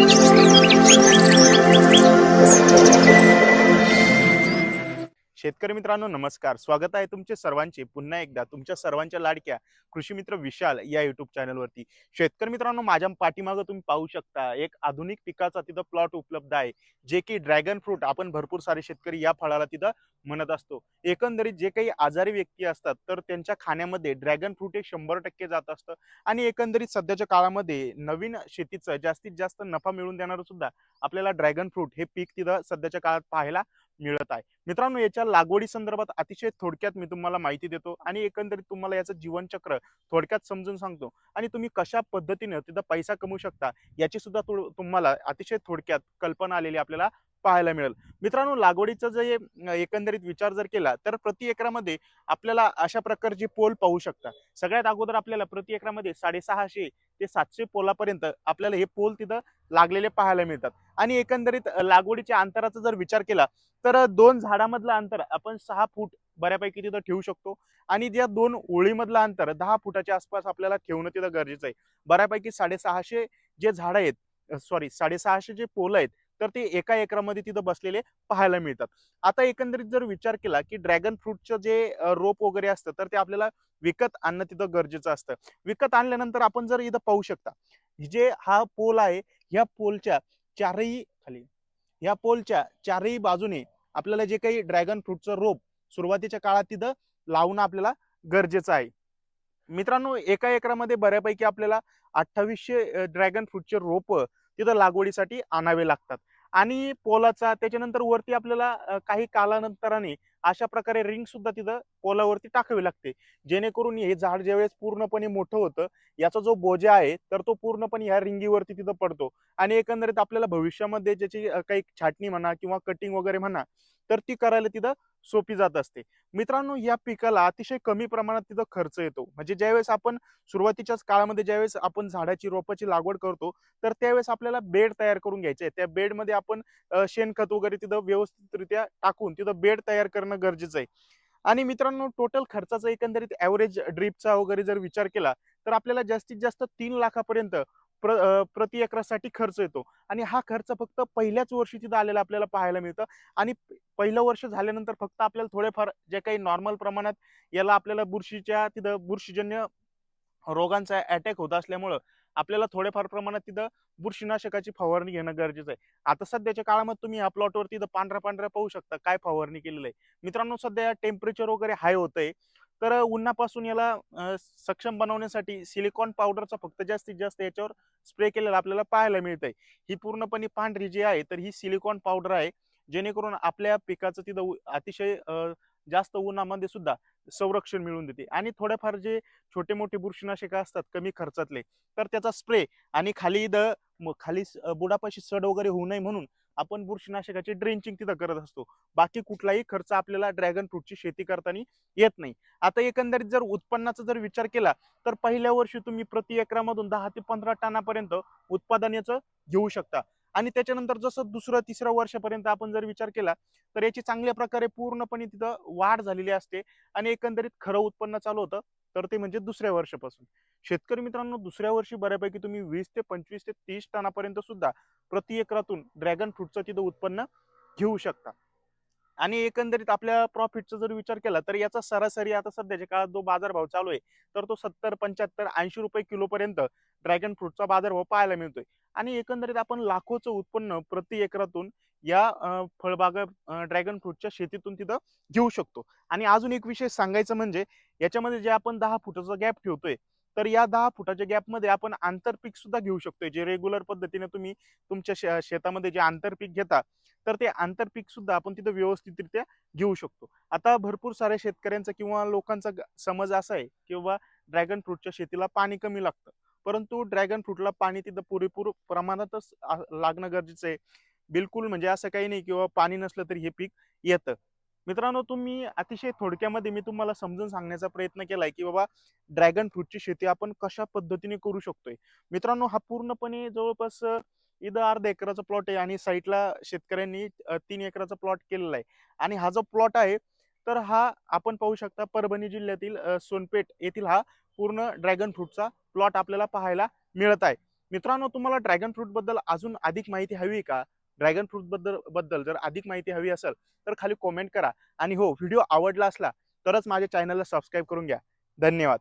Música शेतकरी मित्रांनो नमस्कार. स्वागत आहे तुमचे सर्वांचे पुन्हा एकदा तुमच्या सर्वांच्या लाडक्या कृषी मित्र विशाल या युट्यूब चॅनलवरती शेतकरी मित्रांनो माझ्या पाठीमागं तुम्ही पाहू शकता एक आधुनिक पिकाचा तिथं प्लॉट उपलब्ध आहे जे की ड्रॅगन फ्रूट आपण भरपूर सारे शेतकरी या फळाला तिथं म्हणत असतो. एकंदरीत जे काही आजारी व्यक्ती असतात तर त्यांच्या खाण्यामध्ये ड्रॅगन फ्रूट हे शंभर टक्के जात असतं. आणि एकंदरीत सध्याच्या काळामध्ये नवीन शेतीचं जास्तीत जास्त नफा मिळवून देणारं सुद्धा आपल्याला ड्रॅगन फ्रूट हे पीक तिथं सध्याच्या काळात पाहायला मिळत आहे. मित्रांनो याच्या लागवडी संदर्भात अतिशय थोडक्यात मी तुम्हाला माहिती देतो आणि एकंदरीत तुम्हाला याचं जीवनचक्र थोडक्यात समजून सांगतो. आणि तुम्ही कशा पद्धतीने तिथं पैसा कमवू शकता याची सुद्धा तुम्हाला अतिशय थोडक्यात कल्पना आलेली आपल्याला पाहायला मिळेल. मित्रांनो लागवडीचा जे एकंदरीत विचार जर केला तर प्रति एकरामध्ये आपल्याला अशा प्रकारचे पोल पाहू शकता. सगळ्यात अगोदर आपल्याला प्रति एकरामध्ये साडेसहाशे ते सातशे पोलापर्यंत आपल्याला हे पोल तिथं लागलेले पाहायला मिळतात. आणि एकंदरीत लागवडीच्या अंतराचा जर विचार केला तर दोन झाडामधलं अंतर आपण सहा फूट बऱ्यापैकी तिथं ठेवू शकतो. आणि ज्या दोन ओळीमधलं अंतर दहा फुटाच्या आसपास आपल्याला ठेवणं तिथं गरजेचं आहे. बऱ्यापैकी साडेसहाशे जे झाडं आहेत सॉरी साडेसहाशे जे पोल आहेत तर ते एका एकरामध्ये तिथं बसलेले पाहायला मिळतात. आता एकंदरीत जर विचार केला की ड्रॅगन फ्रूटचं जे रोप वगैरे असतं तर ते आपल्याला विकत आणणं तिथं गरजेचं असतं. विकत आणल्यानंतर आपण जर इथं पाहू शकता जे हा पोल आहे या पोलच्या चारही खाली या पोलच्या चारही बाजूने आपल्याला जे काही ड्रॅगन फ्रूटचं रोप सुरुवातीच्या काळात तिथं लावणं आपल्याला गरजेचं आहे. मित्रांनो एका एकरामध्ये बऱ्यापैकी आपल्याला अठ्ठावीसशे ड्रॅगन फ्रूटचे रोप तिथं लागवडीसाठी आणावे लागतात. आणि पोलाचा त्याच्यानंतर वरती आपल्याला काही कालानंतराने अशा प्रकारे रिंग सुद्धा तिथं पोलावरती टाकावी लागते. जेणेकरून हे झाड ज्यावेळेस पूर्णपणे मोठं होतं याचा जो बोजा आहे तर तो पूर्णपणे ह्या रिंगीवरती तिथं पडतो. आणि एकंदरीत आपल्याला भविष्यामध्ये ज्याची काही छाटणी म्हणा किंवा कटिंग वगैरे म्हणा तर ती करायला तिथं सोपी जात असते. मित्रांनो या पिकाला अतिशय कमी प्रमाणात तिथं खर्च येतो. म्हणजे ज्यावेळेस आपण सुरुवातीच्याच काळामध्ये ज्यावेळेस आपण झाडाची रोपाची लागवड करतो तर त्यावेळेस आपल्याला बेड तयार करून घ्यायचे त्या बेडमध्ये आपण शेणखत वगैरे तिथं व्यवस्थितरित्या टाकून तिथं बेड तयार करणं गरजेचं आहे. आणि मित्रांनो टोटल खर्चाचा एकंदरीत ॲव्हरेज ड्रीपचा वगैरे जर विचार केला तर आपल्याला जास्तीत जास्त तीन लाखापर्यंत प्र प्रति एकरासाठी खर्च येतो. आणि हा खर्च फक्त पहिल्याच वर्षी तिथं आलेला आपल्याला पाहायला मिळतं. आणि पहिलं वर्ष झाल्यानंतर फक्त आपल्याला थोडेफार जे काही नॉर्मल प्रमाणात याला आपल्याला बुरशीच्या तिथं बुरशीजन्य रोगांचा अटॅक होत असल्यामुळं आपल्याला थोड्याफार प्रमाणात तिथं बुरशीनाशकाची फवारणी घेणं गरजेचं आहे. आता सध्याच्या काळामध्ये तुम्ही या प्लॉटवर तिथं पांढरा पांढऱ्या पाहू शकता काय फवारणी केलेलं आहे. मित्रांनो सध्या टेम्परेचर वगैरे हाय होतंय. तर उन्हापासून याला सक्षम बनवण्यासाठी सिलिकॉन पावडरचा फक्त जास्तीत जास्त याच्यावर स्प्रे केलेला आपल्याला पाहायला मिळतंय. ही पूर्णपणे पांढरी जी आहे तर ही सिलिकॉन पावडर आहे. जेणेकरून आपल्या पिकाचं तिथं उ- अतिशय जास्त उन्हामध्ये सुद्धा संरक्षण मिळवून देते. आणि थोडेफार जे छोटे मोठे बुरशीनाशक असतात कमी खर्चातले तर त्याचा स्प्रे आणि खाली द खाली स- बुडापाशी सड वगैरे होऊ नये म्हणून आपण बुरशीनाशकाची ड्रेंचिंग तिथं करत असतो. बाकी कुठलाही खर्च आपल्याला ड्रॅगन फ्रूटची शेती करताना येत नाही. आता एकंदरीत जर उत्पन्नाचा जर विचार केला तर पहिल्या वर्षी तुम्ही प्रति एकरामधून दहा ते पंधरा टनापर्यंत उत्पादन याचं घेऊ शकता. आणि त्याच्यानंतर जसं दुसरं तिसऱ्या वर्षापर्यंत आपण जर विचार केला तर याची चांगल्या प्रकारे पूर्णपणे तिथं वाढ झालेली असते आणि एकंदरीत खरं उत्पन्न चालू होतं तर ते म्हणजे दुसऱ्या वर्षापासून. शेतकरी मित्रांनो दुसऱ्या वर्षी बऱ्यापैकी तुम्ही वीस ते पंचवीस ते तीस टनापर्यंत सुद्धा प्रति एकरातून ड्रॅगन फ्रूटचं तिथं उत्पन्न घेऊ शकता. आणि एकंदरीत आपल्या प्रॉफिटचा जर विचार केला तर याचा सरासरी आता सध्याच्या काळात जो बाजारभाव चालू आहे तर तो सत्तर पंच्याहत्तर ऐंशी रुपये किलोपर्यंत ड्रॅगन फ्रूटचा बाजारभाव पाहायला मिळतोय. आणि एकंदरीत आपण लाखोचं उत्पन्न प्रति एकरातून या फळबागा ड्रॅगन फ्रूटच्या शेतीतून तिथं घेऊ शकतो. आणि अजून एक विषय सांगायचं म्हणजे याच्यामध्ये जे आपण दहा फुटाचा गॅप ठेवतोय तर या दहा फुटाच्या गॅपमध्ये आपण आंतरपीक सुद्धा घेऊ शकतोय. जे रेग्युलर पद्धतीने तुम्ही तुमच्या शे- शेतामध्ये जे आंतरपीक घेता तर ते आंतरपीक सुद्धा आपण तिथं व्यवस्थितरित्या घेऊ शकतो. आता भरपूर साऱ्या शेतकऱ्यांचा किंवा लोकांचा समज असा आहे किंवा ड्रॅगन फ्रूटच्या शेतीला पाणी कमी लागतं. परंतु ड्रॅगन फ्रूटला पाणी तिथं पुरेपूर प्रमाणातच लागणं गरजेचं आहे. बिलकुल म्हणजे असं काही नाही किंवा पाणी नसलं तरी हे पीक येतं. मित्रांनो तुम्ही अतिशय थोडक्यामध्ये मी तुम्हाला समजून सांगण्याचा प्रयत्न केलाय की बाबा ड्रॅगन फ्रूटची शेती आपण कशा पद्धतीने करू शकतोय? मित्रांनो हा पूर्णपणे जवळपास इथं अर्धा एकराचा प्लॉट आहे आणि साईडला शेतकऱ्यांनी तीन एकराचा प्लॉट केलेला आहे. आणि हा जो प्लॉट आहे तर हा आपण पाहू शकता परभणी जिल्ह्यातील सोनपेठ येथील हा पूर्ण ड्रॅगन फ्रूटचा प्लॉट आपल्याला पाहायला मिळत आहे. मित्रांनो तुम्हाला ड्रॅगन फ्रूटबद्दल अजून अधिक माहिती हवी का? ड्रॅगन फ्रूटबद्दल बद्दल जर अधिक माहिती हवी असेल तर खाली कॉमेंट करा. आणि हो व्हिडिओ आवडला असला तरच माझ्या चॅनलला सबस्क्राईब करून घ्या. धन्यवाद.